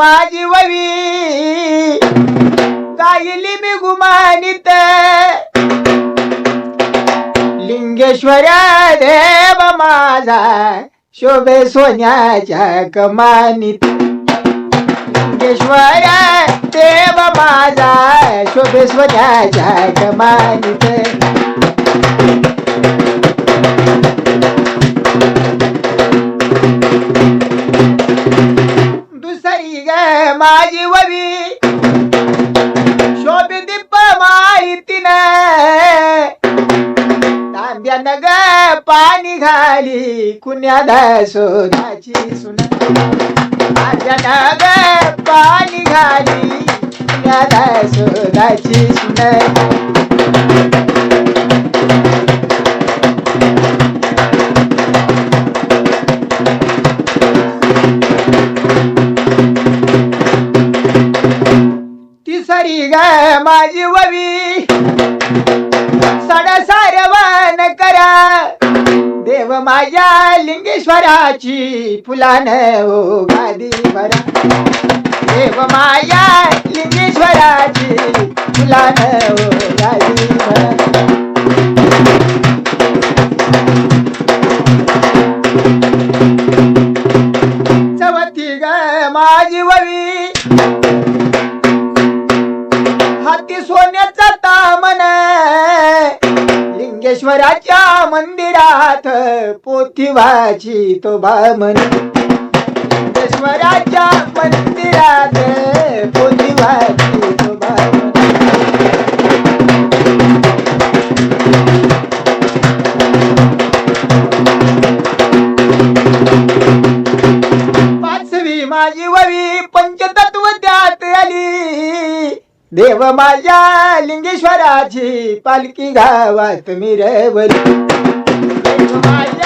माझी ववी. गायली मी गुमानित. लिंगेश्वरा देव माझा शोभे सोन्याच्या कमानीत. लिंगेश्वरा देव माझा शोभे सोन्याच्या कमानीत. माझी ववी शोभी दिप माहिती तांब्यानं ग पाणी घाली कुण्या शोधाची सुन. तांब्यान ग पाणी घाली कुण्या शोधाची सुन. ग माझी ववी. सडसारवन करा. देव माझ्या लिंगेश्वराची फुलान ओ गादी भरा. देव माया लिंगेश्वराची फुलान ओ गादी भरा ग माझी ववी. हाती सोन्याचा तामन लिंगेश्वराच्या मंदिरात पोथिवाची तो बामन. देव माझ्या लिंगेश्वराची पालखी गावात मिरवली. देव माझ्या